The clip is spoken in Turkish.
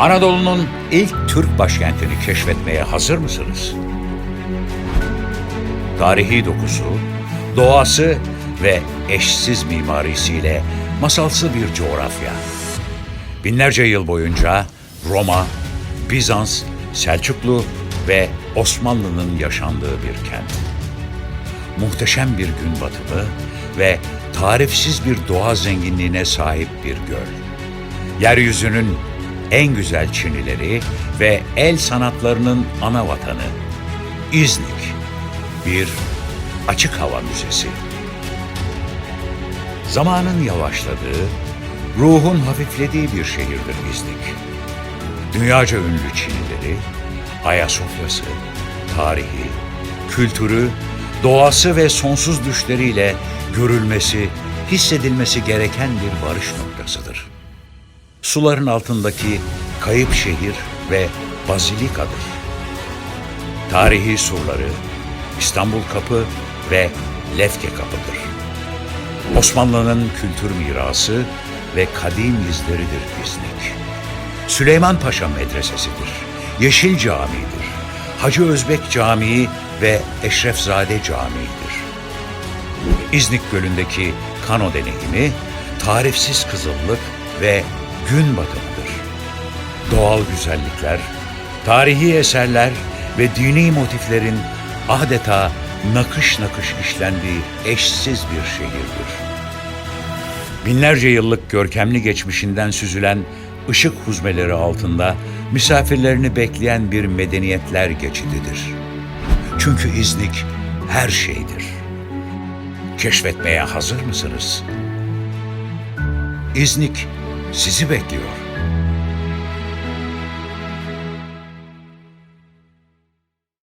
Anadolu'nun ilk Türk başkentini keşfetmeye hazır mısınız? Tarihi dokusu, doğası ve eşsiz mimarisiyle masalsı bir coğrafya. Binlerce yıl boyunca Roma, Bizans, Selçuklu ve Osmanlı'nın yaşandığı bir kent. Muhteşem bir gün batımı ve tarifsiz bir doğa zenginliğine sahip bir göl. Yeryüzünün en güzel çinileri ve el sanatlarının ana vatanı. İznik, bir açık hava müzesi. Zamanın yavaşladığı, ruhun hafiflediği bir şehirdir İznik. Dünyaca ünlü Çinileri, Ayasofya'sı, tarihi, kültürü, doğası ve sonsuz düşleriyle görülmesi, hissedilmesi gereken bir varış noktasıdır. Suların altındaki kayıp şehir ve bazilikadır. Tarihi surları, İstanbul Kapı ve Lefke Kapı'dır. Osmanlı'nın kültür mirası ve kadim izleridir İznik. Süleyman Paşa Medresesi'dir. Yeşil Camii'dir. Hacı Özbek Camii ve Eşrefzade Camii'dir. İznik Gölü'ndeki kano deneyimi, tarifsiz kızıllık ve gün batımıdır. Doğal güzellikler, tarihi eserler ve dini motiflerin adeta nakış nakış işlendiği eşsiz bir şehirdir. Binlerce yıllık görkemli geçmişinden süzülen ışık huzmeleri altında misafirlerini bekleyen bir medeniyetler geçididir. Çünkü İznik her şeydir. Keşfetmeye hazır mısınız? İznik sizi bekliyor.